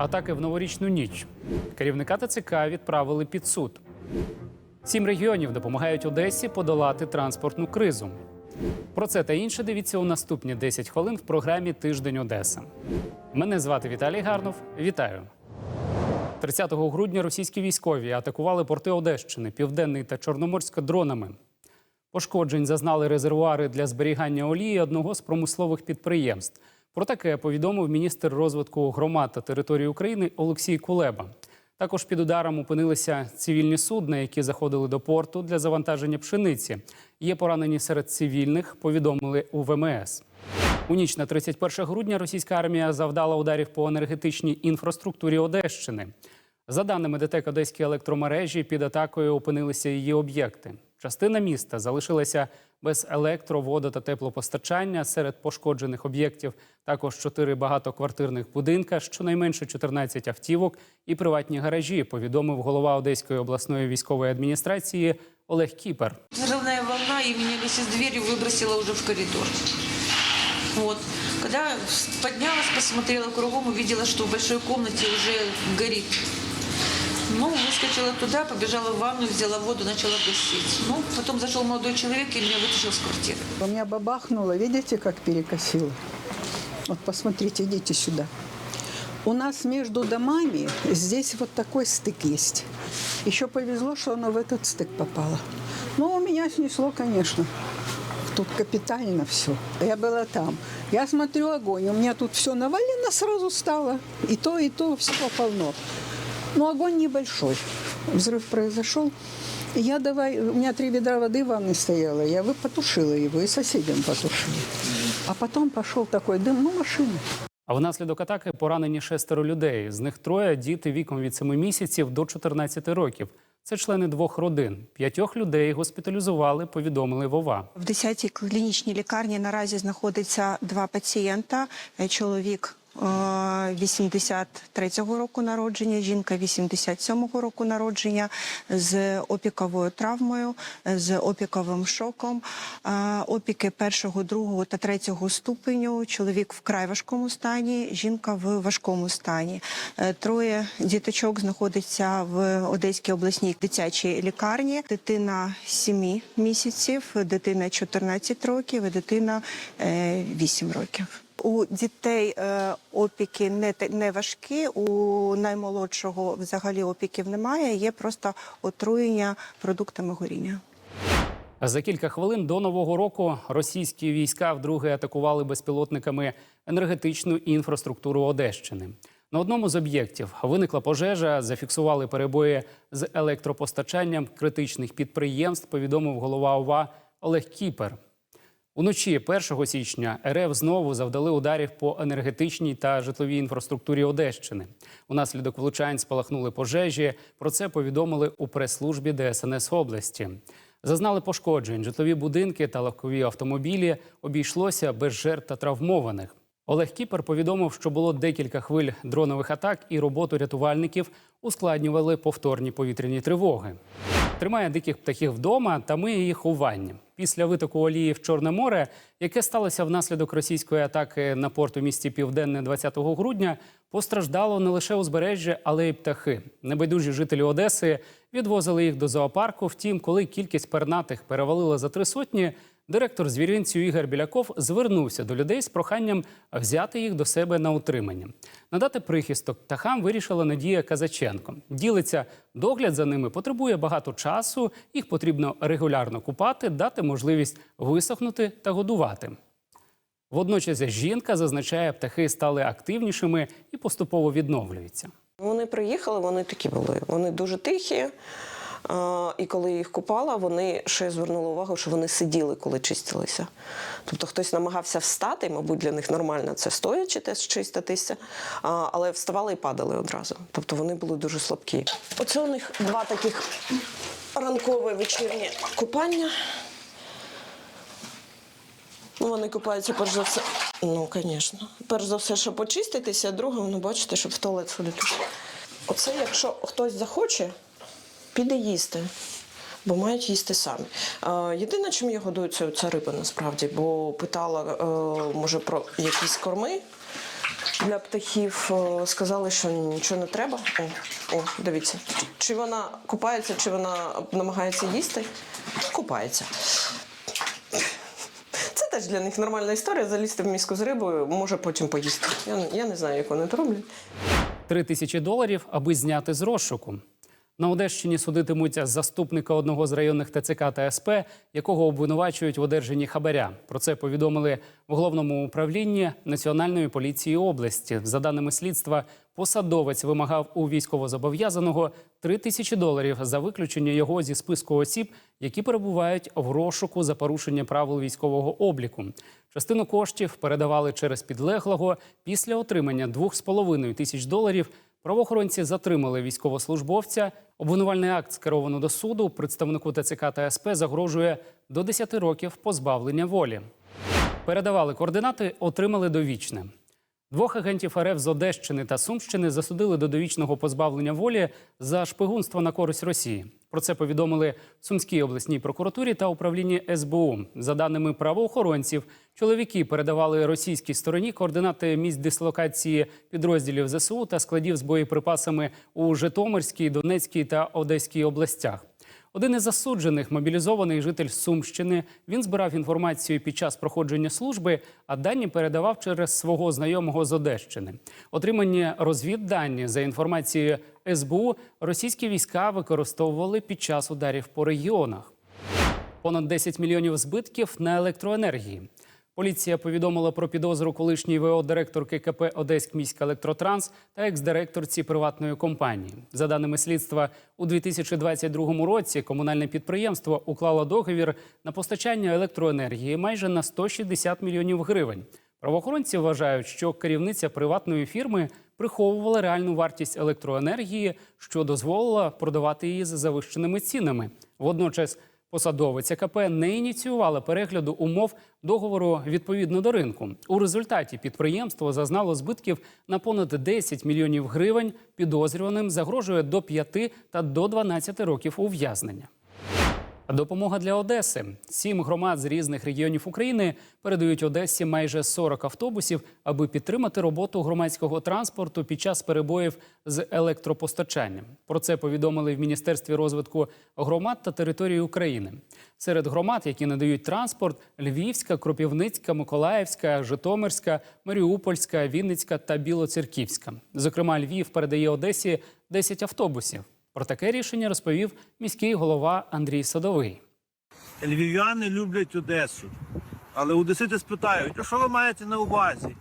Атаки в новорічну ніч. Керівника ТЦК відправили під суд. Сім регіонів допомагають Одесі подолати транспортну кризу. Про це та інше дивіться у наступні 10 хвилин в програмі Тиждень Одеса. Мене звати Віталій Гарнов. Вітаю. 30 грудня російські військові атакували порти Одещини, Південний та Чорноморська дронами. Пошкоджень зазнали резервуари для зберігання олії одного з промислових підприємств. Про таке повідомив міністр розвитку громад та території України Олексій Кулеба. Також під ударом опинилися цивільні судна, які заходили до порту для завантаження пшениці. Є поранені серед цивільних, повідомили у ВМС. У ніч на 31 грудня російська армія завдала ударів по енергетичній інфраструктурі Одещини. За даними ДТЕК Одеської електромережі, під атакою опинилися її об'єкти. Частина міста залишилася без електро, водо та теплопостачання. Серед пошкоджених об'єктів також чотири багатоквартирних будинка, щонайменше 14 автівок і приватні гаражі. Повідомив голова Одеської обласної військової адміністрації Олег Кіпер. Взрывная волна, и меня вместе с дверью выбросила уже в коридор. Вот. Когда поднялась, посмотрела кругом, увидела, что в большой комнате уже горит. Ну, выскочила туда, побежала в ванну, взяла воду, начала гасить. Ну, потом зашел молодой человек и меня вытащил с квартиры. У меня бабахнуло, видите, как перекосило? Вот посмотрите, идите сюда. У нас между домами здесь вот такой стык есть. Еще повезло, что оно в этот стык попало. Ну, у меня снесло, конечно. Тут капитально все. Я была там. Я смотрю огонь. У меня тут все навалено сразу стало. И то, и то, все полно. Но огонь небольшой. Взрыв произошел. И Я давай, у меня три ведра воды в ванной стояло, я вы потушила его и соседям потушили. А потом пошел такой дым, ну машина. А внаслідок атаки поранені шестеро людей. З них троє діти віком від 7 місяців до 14 років. Це члени двох родин. П'ятьох людей госпіталізували, повідомили Вова. В 10-й клінічній лікарні наразі знаходиться два пацієнта. Е, Чоловік е, 83-го року народження, жінка 87-го року народження з опіковою травмою, е, з опіковим шоком. Е, Опіки першого, другого та третього ступеню. Чоловік в край важкому стані, жінка в важкому стані. Е, Троє діточок знаходиться в Одеській обласній дитячій лікарні. Дитина 7 місяців, дитина 14 років і дитина е, 8 років. У дітей е, опіки не, не важкі, у наймолодшого взагалі опіків немає, є просто отруєння продуктами горіння. За кілька хвилин до нового року російські війська вдруге атакували безпілотниками енергетичну інфраструктуру Одещини. На одному з об'єктів виникла пожежа, зафіксували перебої з електропостачанням критичних підприємств. Повідомив голова ОВА Олег Кіпер. Уночі 1 січня РФ знову завдали ударів по енергетичній та житловій інфраструктурі Одещини. Унаслідок влучань спалахнули пожежі. Про це повідомили у прес-службі ДСНС області. Зазнали пошкоджень житлові будинки та легкові автомобілі. Обійшлося без жертв та травмованих. Олег Кіпер повідомив, що було декілька хвиль дронових атак, і роботу рятувальників ускладнювали повторні повітряні тривоги. Тримає диких птахів вдома та миє їх у ванні. Після витоку олії в Чорне море, яке сталося внаслідок російської атаки на порт у місті Південне 20 грудня, постраждало не лише узбережжя, але й птахи. Небайдужі жителі Одеси відвозили їх до зоопарку. Втім, коли кількість пернатих перевалила за три сотні, Директор звіринцю Ігор Біляков звернувся до людей з проханням взяти їх до себе на утримання. Надати прихисток птахам вирішила Надія Казаченко. Ділиться, догляд за ними потребує багато часу, їх потрібно регулярно купати, дати можливість висохнути та годувати. Водночас жінка зазначає, птахи стали активнішими і поступово відновлюються. Вони приїхали, вони такі були. Вони дуже тихі. І коли їх купала, вони ще я звернула увагу, що вони сиділи, коли чистилися. Тобто хтось намагався встати, мабуть, для них нормально це стоячи теж чиститися, але вставали і падали одразу. Тобто вони були дуже слабкі. Оце у них два таких ранкове вечірнє купання. Ну, вони купаються перш за все. Ну, звісно. Перш за все, щоб очиститися, а друге, ну, бачите, щоб в туалет сходити. Оце, якщо хтось захоче, піде їсти. Бо мають їсти самі. Єдине, чим я годую, це, це риба насправді, бо питала, е, може, про якісь корми. для птахів е, сказали, що нічого не треба. О, о, дивіться. Чи вона купається, чи вона намагається їсти? Купається. Це теж для них нормальна історія. Залізти в міску з рибою, може потім поїсти. Я, я не знаю, як вони роблять. Три тисячі доларів, аби зняти з розшуку. На Одещині судитимуть заступника одного з районних ТЦК та СП, якого обвинувачують в одержанні хабаря. Про це повідомили в головному управлінні Національної поліції області. За даними слідства, посадовець вимагав у військовозобов'язаного 3 тисячі доларів за виключення його зі списку осіб, які перебувають в розшуку за порушення правил військового обліку. Частину коштів передавали через підлеглого. Після отримання 2,5 тисяч доларів правоохоронці затримали військовослужбовця. Обвинувальний акт скеровано до суду. Представнику ТЦК та СП загрожує до 10 років позбавлення волі. Передавали координати, отримали довічне. Двох агентів РФ з Одещини та Сумщини засудили до довічного позбавлення волі за шпигунство на користь Росії. Про це повідомили в Сумській обласній прокуратурі та управлінні СБУ. За даними правоохоронців, чоловіки передавали російській стороні координати місць дислокації підрозділів ЗСУ та складів з боєприпасами у Житомирській, Донецькій та Одеській областях. Один із засуджених мобілізований житель Сумщини. Він збирав інформацію під час проходження служби, а дані передавав через свого знайомого з Одещини. Отримані розвіддані за інформацією СБУ російські війська використовували під час ударів по регіонах. Понад 10 мільйонів збитків на електроенергії. Поліція повідомила про підозру колишній ВО директорки КП Одеськміська електротранс та екс-директорці приватної компанії. За даними слідства, у 2022 році комунальне підприємство уклало договір на постачання електроенергії майже на 160 мільйонів гривень. Правоохоронці вважають, що керівниця приватної фірми приховувала реальну вартість електроенергії, що дозволила продавати її за завищеними цінами. Водночас Посадовиця КП не ініціювала перегляду умов договору відповідно до ринку. У результаті підприємство зазнало збитків на понад 10 мільйонів гривень. Підозрюваним загрожує до 5 та до 12 років ув'язнення. Допомога для Одеси. Сім громад з різних регіонів України передають Одесі майже 40 автобусів, аби підтримати роботу громадського транспорту під час перебоїв з електропостачанням. Про це повідомили в Міністерстві розвитку громад та території України. Серед громад, які надають транспорт, Львівська, Кропівницька, Миколаївська, Житомирська, Маріупольська, Вінницька та Білоцерківська. Зокрема, Львів передає Одесі 10 автобусів. Про таке рішення розповів міський голова Андрій Садовий. Львів'яни люблять Одесу. Але одесити спитають, а що ви маєте на увазі?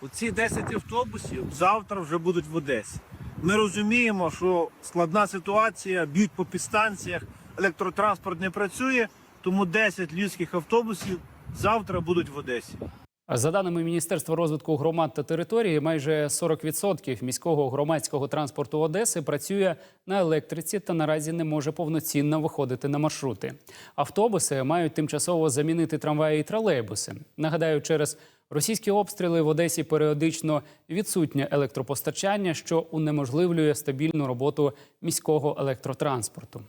Оці 10 автобусів завтра вже будуть в Одесі. Ми розуміємо, що складна ситуація, б'ють по підстанціях, електротранспорт не працює, тому 10 львівських автобусів завтра будуть в Одесі. За даними Міністерства розвитку громад та території, майже 40% міського громадського транспорту Одеси працює на електриці та наразі не може повноцінно виходити на маршрути. Автобуси мають тимчасово замінити трамваї і тролейбуси. Нагадаю, через російські обстріли в Одесі періодично відсутнє електропостачання, що унеможливлює стабільну роботу міського електротранспорту.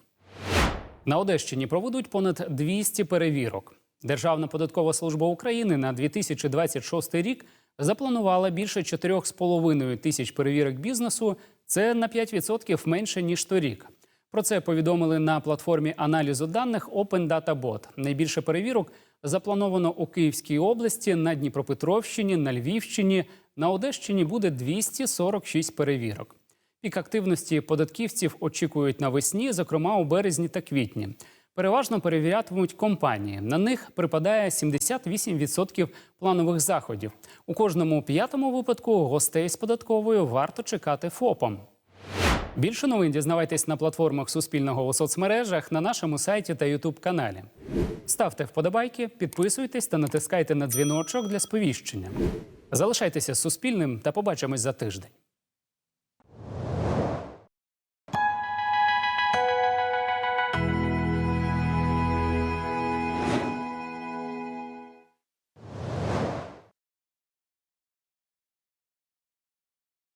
На Одещині проведуть понад 200 перевірок. Державна податкова служба України на 2026 рік запланувала більше 4,5 тисяч перевірок бізнесу. Це на 5% менше ніж торік. Про це повідомили на платформі аналізу даних Open Data Bot. Найбільше перевірок заплановано у Київській області, на Дніпропетровщині, на Львівщині. На Одещині буде 246 перевірок. Пік активності податківців очікують навесні, зокрема у березні та квітні. Переважно перевірятимуть компанії. На них припадає 78% планових заходів. У кожному п'ятому випадку гостей з податковою варто чекати ФОПом. Більше новин дізнавайтесь на платформах Суспільного у соцмережах, на нашому сайті та Ютуб каналі. Ставте вподобайки, підписуйтесь та натискайте на дзвіночок для сповіщення. Залишайтеся з Суспільним та побачимось за тиждень.